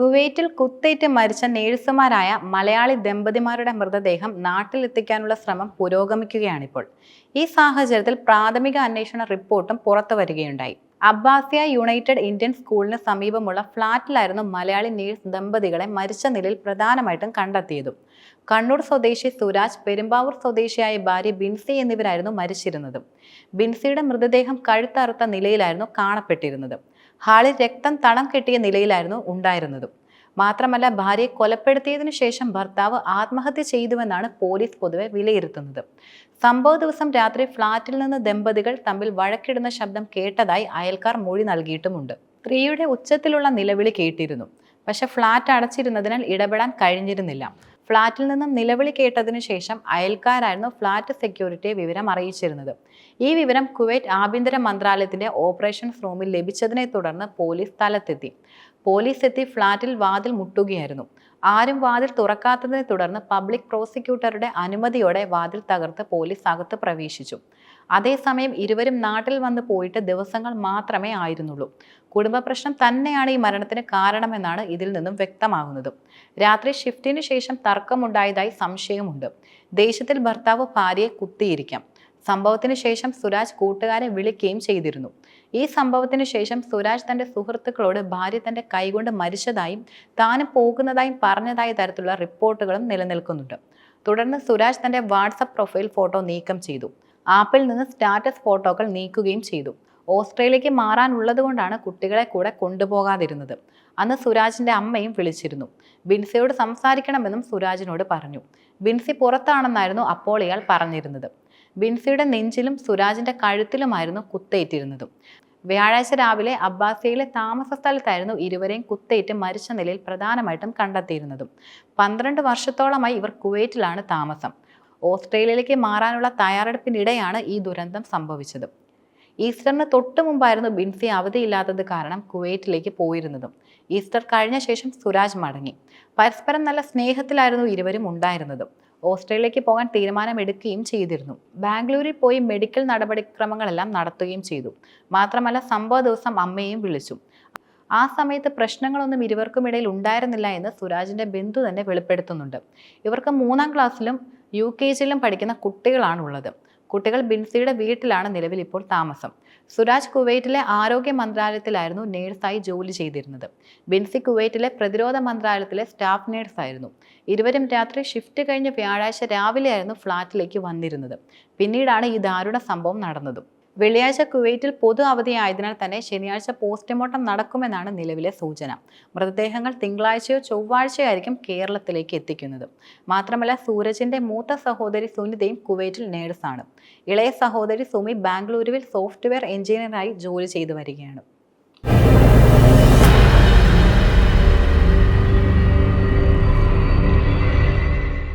കുവൈറ്റിൽ കുത്തേറ്റ് മരിച്ച നേഴ്സുമാരായ മലയാളി ദമ്പതിമാരുടെ മൃതദേഹം നാട്ടിലെത്തിക്കാനുള്ള ശ്രമം പുരോഗമിക്കുകയാണിപ്പോൾ. ഈ സാഹചര്യത്തിൽ പ്രാഥമിക അന്വേഷണ റിപ്പോർട്ടും പുറത്തു വരികയുണ്ടായി. അബ്ബാസിയ യുണൈറ്റഡ് ഇന്ത്യൻ സ്കൂളിന് സമീപമുള്ള ഫ്ളാറ്റിലായിരുന്നു മലയാളി നേഴ്സ് ദമ്പതികളെ മരിച്ച നിലയിൽ പ്രധാനമായിട്ടും കണ്ടെത്തിയതും. കണ്ണൂർ സ്വദേശി സുരാജ് പെരുമ്പാവൂർ സ്വദേശിയായ ഭാര്യ ബിൻസി എന്നിവരായിരുന്നു മരിച്ചിരുന്നത്. ബിൻസിയുടെ മൃതദേഹം കഴുത്തറുത്ത നിലയിലായിരുന്നു കാണപ്പെട്ടിരുന്നത്. ഹാളിൽ രക്തം തളം കെട്ടിയ നിലയിലായിരുന്നു ഉണ്ടായിരുന്നത്. മാത്രമല്ല ഭാര്യയെ കൊലപ്പെടുത്തിയതിനു ശേഷം ഭർത്താവ് ആത്മഹത്യ ചെയ്തുവെന്നാണ് പോലീസ് പൊതുവെ വിലയിരുത്തുന്നത്. സംഭവ ദിവസം രാത്രി ഫ്ളാറ്റിൽ നിന്ന് ദമ്പതികൾ തമ്മിൽ വഴക്കിടുന്ന ശബ്ദം കേട്ടതായി അയൽക്കാർ മൊഴി നൽകിയിട്ടുമുണ്ട്. സ്ത്രീയുടെ ഉച്ചത്തിലുള്ള നിലവിളി കേട്ടിരുന്നു. പക്ഷെ ഫ്ളാറ്റ് അടച്ചിരുന്നതിനാൽ ഇടപെടാൻ കഴിഞ്ഞിരുന്നില്ല. ഫ്ളാറ്റിൽ നിന്നും നിലവിളി കേട്ടതിനു ശേഷം അയൽക്കാരായിരുന്നു ഫ്ളാറ്റ് സെക്യൂരിറ്റിയെ വിവരം അറിയിച്ചിരുന്നത്. ഈ വിവരം കുവൈറ്റ് ആഭ്യന്തര മന്ത്രാലയത്തിന്റെ ഓപ്പറേഷൻസ് റൂമിൽ ലഭിച്ചതിനെ തുടർന്ന് പോലീസ് സ്ഥലത്തെത്തി. പോലീസ് എത്തി ഫ്ളാറ്റിൽ വാതിൽ മുട്ടുകയായിരുന്നു. ആരും വാതിൽ തുറക്കാത്തതിനെ തുടർന്ന് പബ്ലിക് പ്രോസിക്യൂട്ടറുടെ അനുമതിയോടെ വാതിൽ തകർത്ത് പോലീസ് അകത്ത് പ്രവേശിച്ചു. അതേസമയം ഇരുവരും നാട്ടിൽ വന്ന് പോയിട്ട് ദിവസങ്ങൾ മാത്രമേ ആയിരുന്നുള്ളൂ. കുടുംബ പ്രശ്നം തന്നെയാണ് ഈ മരണത്തിന് കാരണമെന്നാണ് ഇതിൽ നിന്നും വ്യക്തമാകുന്നത്. രാത്രി ഷിഫ്റ്റിന് ശേഷം തർക്കമുണ്ടായതായി സംശയമുണ്ട്. ദേശത്തിൽ ഭർത്താവ് ഭാര്യയെ കുത്തിയിരിക്കാം. സംഭവത്തിന് ശേഷം സുരാജ് കൂട്ടുകാരെ വിളിക്കുകയും ചെയ്തിരുന്നു. ഈ സംഭവത്തിന് ശേഷം സുരാജ് തന്റെ സുഹൃത്തുക്കളോട് ഭാര്യ തന്റെ കൈകൊണ്ട് മരിച്ചതായും താനും പോകുന്നതായും പറഞ്ഞതായ തരത്തിലുള്ള റിപ്പോർട്ടുകളും നിലനിൽക്കുന്നുണ്ട്. തുടർന്ന് സുരാജ് തന്റെ വാട്സപ്പ് പ്രൊഫൈൽ ഫോട്ടോ നീക്കം ചെയ്തു. ആപ്പിൽ നിന്ന് സ്റ്റാറ്റസ് ഫോട്ടോകൾ നീക്കുകയും ചെയ്തു. ഓസ്ട്രേലിയക്ക് മാറാനുള്ളതുകൊണ്ടാണ് കുട്ടികളെ കൂടെ കൊണ്ടുപോകാതിരുന്നത്. അന്ന് സുരാജിന്റെ അമ്മയും വിളിച്ചിരുന്നു. ബിൻസിയോട് സംസാരിക്കണമെന്നും സുരാജിനോട് പറഞ്ഞു. ബിൻസി പുറത്താണെന്നായിരുന്നു അപ്പോൾ ഇയാൾ പറഞ്ഞിരുന്നത്. ബിൻസിയുടെ നെഞ്ചിലും സുരാജിന്റെ കഴുത്തിലുമായിരുന്നു കുത്തേറ്റിരുന്നത്. വ്യാഴാഴ്ച രാവിലെ അബ്ബാസിയയിലെ താമസ സ്ഥലത്തായിരുന്നു ഇരുവരെയും കുത്തേറ്റ് മരിച്ച നിലയിൽ പ്രധാനമായിട്ടും കണ്ടെത്തിയിരുന്നതും. പന്ത്രണ്ട് വർഷത്തോളമായി ഇവർ കുവൈറ്റിലാണ് താമസം. ഓസ്ട്രേലിയയിലേക്ക് മാറാനുള്ള തയ്യാറെടുപ്പിനിടെയാണ് ഈ ദുരന്തം സംഭവിച്ചത്. ഈസ്റ്ററിന് തൊട്ട് മുമ്പായിരുന്നു ബിൻസി അവധിയില്ലാത്തത് കാരണം കുവൈറ്റിലേക്ക് പോയിരുന്നതും. ഈസ്റ്റർ കഴിഞ്ഞ ശേഷം സുരാജ് മടങ്ങി. പരസ്പരം നല്ല സ്നേഹത്തിലായിരുന്നു ഇരുവരും ഉണ്ടായിരുന്നത്. ഓസ്ട്രേലിയയിലേക്ക് പോകാൻ തീരുമാനമെടുക്കുകയും ചെയ്തിരുന്നു. ബാംഗ്ലൂരിൽ പോയി മെഡിക്കൽ നടപടിക്രമങ്ങളെല്ലാം നടത്തുകയും ചെയ്തു. മാത്രമല്ല സംഭവ ദിവസം അമ്മയെയും വിളിച്ചു. ആ സമയത്ത് പ്രശ്നങ്ങളൊന്നും ഇരുവർക്കും ഇടയിൽ ഉണ്ടായിരുന്നില്ല എന്ന് സുരാജിന്റെ ബന്ധു തന്നെ വെളിപ്പെടുത്തുന്നുണ്ട്. ഇവർക്ക് മൂന്നാം ക്ലാസ്സിലും യു കെ ജിയിലും പഠിക്കുന്ന കുട്ടികളാണുള്ളത്. കുട്ടികൾ ബിൻസിയുടെ വീട്ടിലാണ് നിലവിൽ ഇപ്പോൾ താമസം. സുരാജ് കുവൈറ്റിലെ ആരോഗ്യ മന്ത്രാലയത്തിലായിരുന്നു നേഴ്സായി ജോലി ചെയ്തിരുന്നത്. ബിൻസി കുവൈറ്റിലെ പ്രതിരോധ മന്ത്രാലയത്തിലെ സ്റ്റാഫ് നേഴ്സ് ആയിരുന്നു ഇരുവരും രാത്രി ഷിഫ്റ്റ് കഴിഞ്ഞ് വ്യാഴാഴ്ച രാവിലെയായിരുന്നു ഫ്ളാറ്റിലേക്ക് വന്നിരുന്നത്. പിന്നീടാണ് ഈ ദാരുണ സംഭവം നടന്നതും. വെള്ളിയാഴ്ച കുവൈറ്റിൽ പൊതു അവധിയായതിനാൽ തന്നെ ശനിയാഴ്ച പോസ്റ്റ്മോർട്ടം നടക്കുമെന്നാണ് നിലവിലെ സൂചന. മൃതദേഹങ്ങൾ തിങ്കളാഴ്ചയോ ചൊവ്വാഴ്ചയോ ആയിരിക്കും കേരളത്തിലേക്ക് എത്തിക്കുന്നത്. മാത്രമല്ല സൂരജിന്റെ മൂത്ത സഹോദരി സുനിതയും കുവൈറ്റിൽ നേഴ്സാണ്. ഇളയ സഹോദരി സുമി ബാംഗ്ലൂരുവിൽ സോഫ്റ്റ്വെയർ എഞ്ചിനീയറായി ജോലി ചെയ്തു വരികയാണ്.